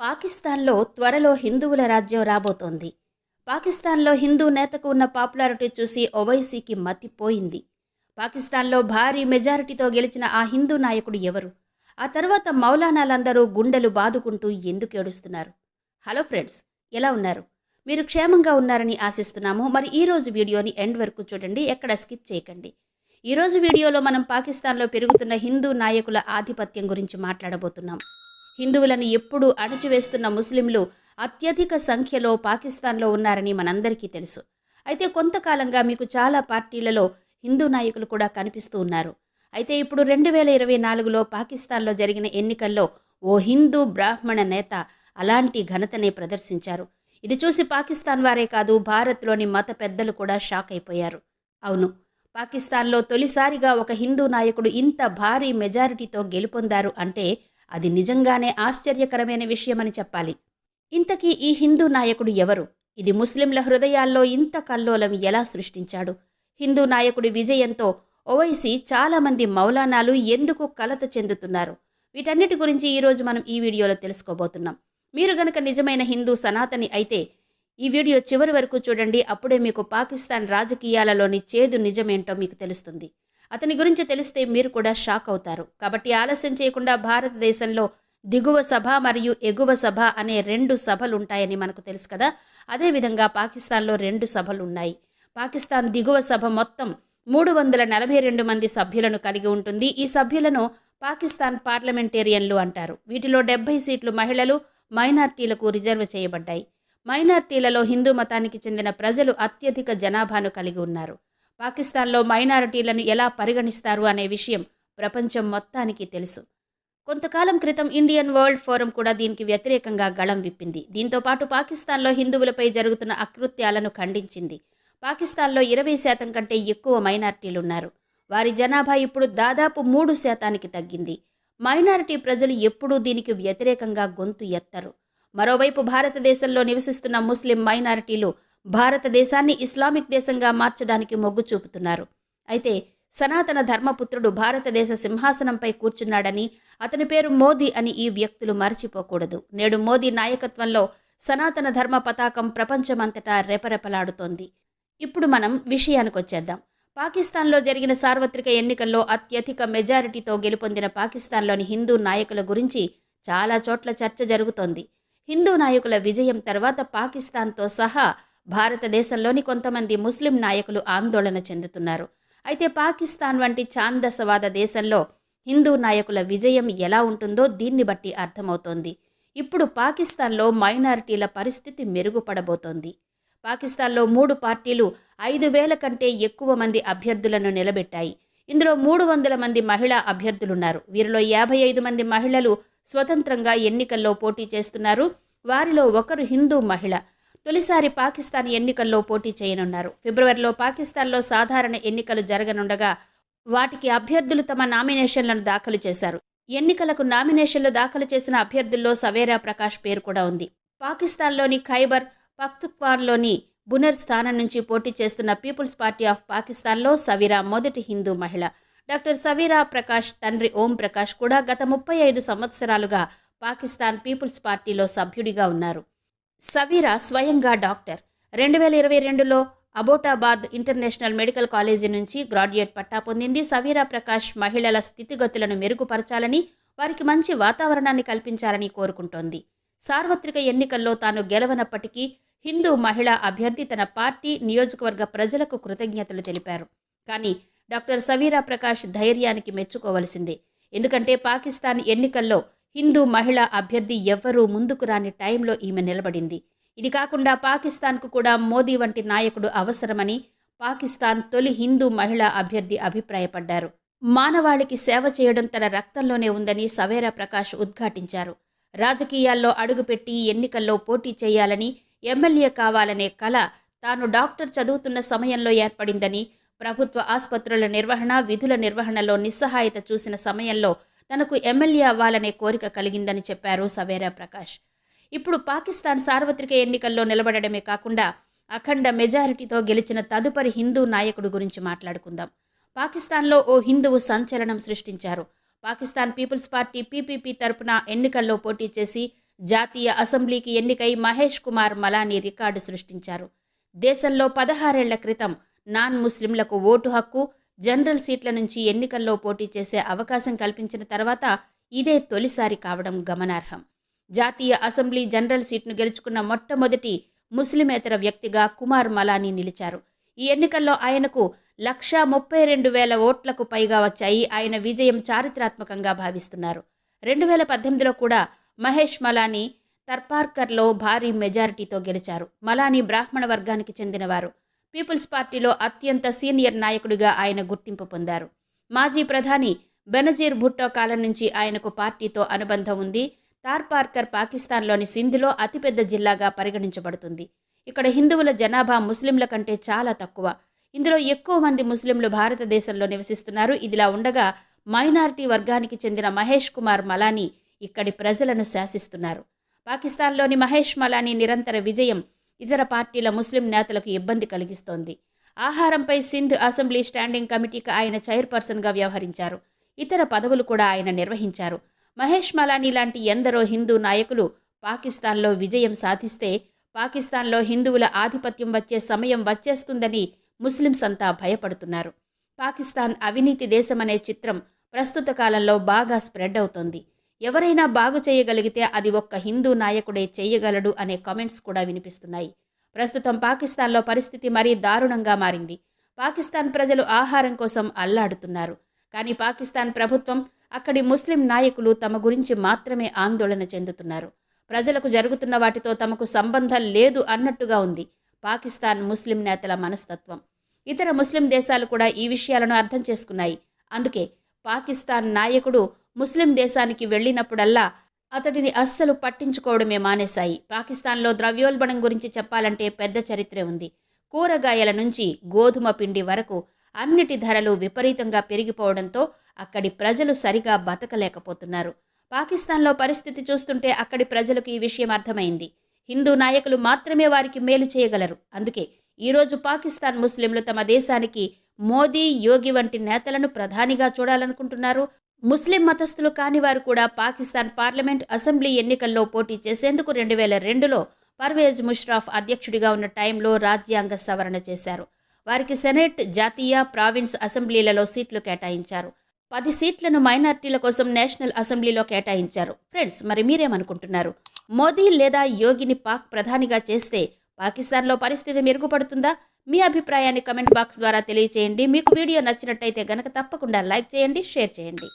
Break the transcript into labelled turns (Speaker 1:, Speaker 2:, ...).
Speaker 1: పాకిస్తాన్లో త్వరలో హిందువుల రాజ్యం రాబోతోంది. పాకిస్తాన్లో హిందూ నేతకు ఉన్న పాపులారిటీ చూసి ఒవైసీకి మతిపోయింది. పాకిస్తాన్లో భారీ మెజారిటీతో గెలిచిన ఆ హిందూ నాయకుడు ఎవరు? ఆ తర్వాత మౌలానాలందరూ గుండెలు బాదుకుంటూ ఎందుకు ఏడుస్తున్నారు? హలో ఫ్రెండ్స్ ఎలా ఉన్నారు? మీరు క్షేమంగా ఉన్నారని ఆశిస్తున్నాము. మరి ఈరోజు వీడియోని ఎండ్ వరకు చూడండి ఎక్కడ స్కిప్ చేయకండి. ఈ రోజు వీడియోలో మనం పాకిస్తాన్లో పెరుగుతున్న హిందూ నాయకుల ఆధిపత్యం గురించి మాట్లాడబోతున్నాం. హిందువులను ఎప్పుడూ అణచివేస్తున్న ముస్లింలు అత్యధిక సంఖ్యలో పాకిస్తాన్లో ఉన్నారని మనందరికీ తెలుసు. అయితే కొంతకాలంగా మీకు చాలా పార్టీలలో హిందూ నాయకులు కూడా కనిపిస్తూ ఉన్నారు. అయితే ఇప్పుడు రెండు వేల ఇరవై నాలుగులో పాకిస్తాన్లో జరిగిన ఎన్నికల్లో ఓ హిందూ బ్రాహ్మణ నేత అలాంటి ఘనతనే ప్రదర్శించారు. ఇది చూసి పాకిస్తాన్ వారే కాదు భారత్లోని మత పెద్దలు కూడా షాక్ అయిపోయారు. అవును పాకిస్తాన్లో తొలిసారిగా ఒక హిందూ నాయకుడు ఇంత భారీ మెజారిటీతో గెలుపొందారు అంటే అది నిజంగానే ఆశ్చర్యకరమైన విషయమని చెప్పాలి. ఇంతకీ ఈ హిందూ నాయకుడు ఎవరు? ఇది ముస్లింల హృదయాల్లో ఇంత కల్లోలం ఎలా సృష్టించాడు? హిందూ నాయకుడి విజయంతో ఓవైసీ చాలామంది మౌలానాలు ఎందుకు కలత చెందుతున్నారు? వీటన్నిటి గురించి ఈరోజు మనం ఈ వీడియోలో తెలుసుకోబోతున్నాం. మీరు గనక నిజమైన హిందూ సనాతని అయితే ఈ వీడియో చివరి వరకు చూడండి. అప్పుడే మీకు పాకిస్తాన్ రాజకీయాలలోని చేదు నిజమేంటో మీకు తెలుస్తుంది. అతని గురించి తెలిస్తే మీరు కూడా షాక్ అవుతారు. కాబట్టి ఆలస్యం చేయకుండా భారతదేశంలో దిగువ సభ మరియు ఎగువ సభ అనే రెండు సభలు ఉంటాయని మనకు తెలుసు కదా. అదేవిధంగా పాకిస్తాన్లో రెండు సభలు ఉన్నాయి పాకిస్తాన్ దిగువ సభ మొత్తం మూడు వందల నలభై రెండు మంది సభ్యులను కలిగి ఉంటుంది. ఈ సభ్యులను పాకిస్తాన్ పార్లమెంటేరియన్లు అంటారు. వీటిలో డెబ్బై సీట్లు మహిళలు మైనార్టీలకు రిజర్వ్ చేయబడ్డాయి. మైనార్టీలలో హిందూ మతానికి చెందిన ప్రజలు అత్యధిక జనాభాను కలిగి ఉన్నారు. పాకిస్తాన్లో మైనారిటీలను ఎలా పరిగణిస్తారు అనే విషయం ప్రపంచం మొత్తానికి తెలుసు. కొంతకాలం క్రితం ఇండియన్ వరల్డ్ ఫోరం కూడా దీనికి వ్యతిరేకంగా గళం విప్పింది. దీంతో పాటు పాకిస్తాన్లో హిందువులపై జరుగుతున్న అకృత్యాలను ఖండించింది. పాకిస్తాన్లో ఇరవై శాతం కంటే ఎక్కువ మైనారిటీలున్నారు. వారి జనాభా ఇప్పుడు దాదాపు మూడు శాతానికి తగ్గింది. మైనారిటీ ప్రజలు ఎప్పుడూ దీనికి వ్యతిరేకంగా గొంతు ఎత్తరు. మరోవైపు భారతదేశంలో నివసిస్తున్న ముస్లిం మైనారిటీలు భారతదేశాన్ని ఇస్లామిక్ దేశంగా మార్చడానికి మొగ్గు చూపుతున్నారు. అయితే సనాతన ధర్మపుత్రుడు భారతదేశ సింహాసనంపై కూర్చున్నాడని అతని పేరు మోదీ అని ఈ వ్యక్తులు మరచిపోకూడదు. నేడు మోదీ నాయకత్వంలో సనాతన ధర్మ పతాకం ప్రపంచమంతటా రెపరెపలాడుతోంది. ఇప్పుడు మనం విషయానికొచ్చేద్దాం. పాకిస్తాన్లో జరిగిన సార్వత్రిక ఎన్నికల్లో అత్యధిక మెజారిటీతో గెలుపొందిన పాకిస్తాన్లోని హిందూ నాయకుల గురించి చాలా చోట్ల చర్చ జరుగుతోంది. హిందూ నాయకుల విజయం తర్వాత పాకిస్తాన్తో సహా భారతదేశంలోని కొంతమంది ముస్లిం నాయకులు ఆందోళన చెందుతున్నారు. అయితే పాకిస్తాన్ వంటి ఛాందసవాద దేశంలో హిందూ నాయకుల విజయం ఎలా ఉంటుందో దీన్ని బట్టి అర్థమవుతోంది. ఇప్పుడు పాకిస్తాన్లో మైనారిటీల పరిస్థితి మెరుగుపడబోతోంది. పాకిస్తాన్లో మూడు పార్టీలు ఐదు వేల కంటే ఎక్కువ మంది అభ్యర్థులను నిలబెట్టాయి. ఇందులో మూడు వందల మంది మహిళా అభ్యర్థులున్నారు. వీరిలో యాభై ఐదు మంది మహిళలు స్వతంత్రంగా ఎన్నికల్లో పోటీ చేస్తున్నారు. వారిలో ఒకరు హిందూ మహిళ. తొలిసారి పాకిస్తాన్ ఎన్నికల్లో పోటీ చేయనున్నారు. ఫిబ్రవరిలో పాకిస్తాన్లో సాధారణ ఎన్నికలు జరగనుండగా వాటికి అభ్యర్థులు తమ నామినేషన్లను దాఖలు చేశారు. ఎన్నికలకు నామినేషన్లు దాఖలు చేసిన అభ్యర్థుల్లో సవేరా ప్రకాష్ పేరు కూడా ఉంది. పాకిస్తాన్లోని ఖైబర్ పఖ్తుక్వాన్లోని బునర్ స్థానం నుంచి పోటీ చేస్తున్న పీపుల్స్ పార్టీ ఆఫ్ పాకిస్తాన్లో సవీరా మొదటి హిందూ మహిళ. డాక్టర్ సవీరా ప్రకాష్ తండ్రి ఓం ప్రకాష్ కూడా గత ముప్పై ఐదు సంవత్సరాలుగా పాకిస్తాన్ పీపుల్స్ పార్టీలో సభ్యుడిగా ఉన్నారు. సవీరా స్వయంగా డాక్టర్. రెండు వేల ఇరవై రెండులో అబోటాబాద్ ఇంటర్నేషనల్ మెడికల్ కాలేజీ నుంచి గ్రాడ్యుయేట్ పట్టా పొందింది. సవీరా ప్రకాష్ మహిళల స్థితిగతులను మెరుగుపరచాలని వారికి మంచి వాతావరణాన్ని కల్పించాలని కోరుకుంటోంది. సార్వత్రిక ఎన్నికల్లో తాను గెలవనప్పటికీ హిందూ మహిళా అభ్యర్థి తన పార్టీ నియోజకవర్గ ప్రజలకు కృతజ్ఞతలు తెలిపారు. కానీ డాక్టర్ సవీరా ప్రకాష్ ధైర్యానికి మెచ్చుకోవలసిందే. ఎందుకంటే పాకిస్తాన్ ఎన్నికల్లో హిందూ మహిళా అభ్యర్థి ఎవ్వరూ ముందుకు రాని టైంలో ఈమె నిలబడింది. ఇది కాకుండా పాకిస్తాన్కు కూడా మోదీ వంటి నాయకుడు అవసరమని పాకిస్తాన్ తొలి హిందూ మహిళా అభ్యర్థి అభిప్రాయపడ్డారు. మానవాళికి సేవ చేయడం తన రక్తంలోనే ఉందని సవేరా ప్రకాష్ ఉద్ఘాటించారు. రాజకీయాల్లో అడుగుపెట్టి ఎన్నికల్లో పోటీ చేయాలని ఎమ్మెల్యే కావాలనే కల తాను డాక్టర్ చదువుతున్న సమయంలో ఏర్పడిందని ప్రభుత్వ ఆసుపత్రుల నిర్వహణ విధుల నిర్వహణలో నిస్సహాయత చూసిన సమయంలో తనకు ఎమ్మెల్యే అవ్వాలనే కోరిక కలిగిందని చెప్పారు సవేరా ప్రకాష్. ఇప్పుడు పాకిస్తాన్ సార్వత్రిక ఎన్నికల్లో నిలబడమే కాకుండా అఖండ మెజారిటీతో గెలిచిన తదుపరి హిందూ నాయకుడు గురించి మాట్లాడుకుందాం. పాకిస్తాన్లో ఓ హిందువు సంచలనం సృష్టించారు. పాకిస్తాన్ పీపుల్స్ పార్టీ పీపీపీ తరపున ఎన్నికల్లో పోటీ చేసి జాతీయ అసెంబ్లీకి ఎన్నికై మహేష్ కుమార్ మలానీ రికార్డు సృష్టించారు. దేశంలో పదహారేళ్ళ క్రితం నాన్ ముస్లింలకు ఓటు హక్కు జనరల్ సీట్ల నుంచి ఎన్నికల్లో పోటీ చేసే అవకాశం కల్పించిన తర్వాత ఇదే తొలిసారి కావడం గమనార్హం. జాతీయ అసెంబ్లీ జనరల్ సీట్ను గెలుచుకున్న మొట్టమొదటి ముస్లిమేతర వ్యక్తిగా కుమార్ మలానీ నిలిచారు. ఈ ఎన్నికల్లో ఆయనకు లక్షా ముప్పై రెండు వేల ఓట్లకు పైగా వచ్చాయి. ఆయన విజయం చారిత్రాత్మకంగా భావిస్తున్నారు. రెండు వేల పద్దెనిమిదిలో కూడా మహేష్ మలానీ తర్పార్కర్లో భారీ మెజారిటీతో గెలిచారు. మలానీ బ్రాహ్మణ వర్గానికి చెందినవారు. పీపుల్స్ పార్టీలో అత్యంత సీనియర్ నాయకుడిగా ఆయన గుర్తింపు పొందారు. మాజీ ప్రధాని బెనజీర్ భుట్టో కాలం నుంచి ఆయనకు పార్టీతో అనుబంధం ఉంది. తార్పార్కర్ పాకిస్తాన్లోని సింధులో అతిపెద్ద జిల్లాగా పరిగణించబడుతుంది. ఇక్కడ హిందువుల జనాభా ముస్లింల కంటే చాలా తక్కువ. ఇందులో ఎక్కువ మంది ముస్లింలు భారతదేశంలో నివసిస్తున్నారు. ఇదిలా ఉండగా మైనారిటీ వర్గానికి చెందిన మహేష్ కుమార్ మలానీ ఇక్కడి ప్రజలను శాసిస్తున్నారు. పాకిస్తాన్లోని మహేష్ మలానీ నిరంతర విజయం ఇతర పార్టీల ముస్లిం నేతలకు ఇబ్బంది కలిగిస్తోంది. ఆహారంపై సింధ్ అసెంబ్లీ స్టాండింగ్ కమిటీకి ఆయన చైర్పర్సన్గా వ్యవహరించారు. ఇతర పదవులు కూడా ఆయన నిర్వహించారు. మహేష్ మలానీ లాంటి ఎందరో హిందూ నాయకులు పాకిస్తాన్లో విజయం సాధిస్తే పాకిస్తాన్లో హిందువుల ఆధిపత్యం వచ్చే సమయం వచ్చేస్తుందని ముస్లింస్ అంతా భయపడుతున్నారు. పాకిస్తాన్ అవినీతి దేశమనే చిత్రం ప్రస్తుత కాలంలో బాగా స్ప్రెడ్ అవుతోంది. ఎవరైనా బాగు చేయగలిగితే అది ఒక్క హిందూ నాయకుడే చేయగలడు అనే కామెంట్స్ కూడా వినిపిస్తున్నాయి. ప్రస్తుతం పాకిస్తాన్లో పరిస్థితి మరీ దారుణంగా మారింది. పాకిస్తాన్ ప్రజలు ఆహారం కోసం అల్లాడుతున్నారు. కానీ పాకిస్తాన్ ప్రభుత్వం అక్కడి ముస్లిం నాయకులు తమ గురించి మాత్రమే ఆందోళన చెందుతున్నారు. ప్రజలకు జరుగుతున్న వాటితో తమకు సంబంధం లేదు అన్నట్టుగా ఉంది పాకిస్తాన్ ముస్లిం నేతల మనస్తత్వం. ఇతర ముస్లిం దేశాలు కూడా ఈ విషయాలను అర్థం చేసుకున్నాయి. అందుకే పాకిస్తాన్ నాయకుడు ముస్లిం దేశానికి వెళ్ళినప్పుడల్లా అతడిని అస్సలు పట్టించుకోవడమే మానేశాయి. పాకిస్తాన్లో ద్రవ్యోల్బణం గురించి చెప్పాలంటే పెద్ద చరిత్రే ఉంది. కూరగాయల నుంచి గోధుమ పిండి వరకు అన్నిటి ధరలు విపరీతంగా పెరిగిపోవడంతో అక్కడి ప్రజలు సరిగా బతకలేకపోతున్నారు. పాకిస్తాన్లో పరిస్థితి చూస్తుంటే అక్కడి ప్రజలకు ఈ విషయం అర్థమైంది. హిందూ నాయకులు మాత్రమే వారికి మేలు చేయగలరు. అందుకే ఈరోజు పాకిస్తాన్ ముస్లింలు తమ దేశానికి మోదీ యోగి వంటి నేతలను ప్రధానిగా చూడాలనుకుంటున్నారు. ముస్లిం మతస్థులు కాని వారు కూడా పాకిస్తాన్ పార్లమెంట్ అసెంబ్లీ ఎన్నికల్లో పోటీ చేసేందుకు రెండు వేల రెండులో పర్వేజ్ ముష్రాఫ్ అధ్యక్షుడిగా ఉన్న టైంలో రాజ్యాంగ సవరణ చేశారు. వారికి సెనెట్ జాతీయ ప్రావిన్స్ అసెంబ్లీలలో సీట్లు కేటాయించారు. పది సీట్లను మైనార్టీల కోసం నేషనల్ అసెంబ్లీలో కేటాయించారు. ఫ్రెండ్స్ మరి మీరేమనుకుంటున్నారు? మోదీ లేదా యోగిని పాక్ ప్రధానిగా చేస్తే పాకిస్తాన్లో పరిస్థితి మెరుగుపడుతుందా? మీ అభిప్రాయాన్ని కమెంట్ బాక్స్ ద్వారా తెలియచేయండి. మీకు వీడియో నచ్చినట్టయితే గనక తప్పకుండా లైక్ చేయండి షేర్ చేయండి.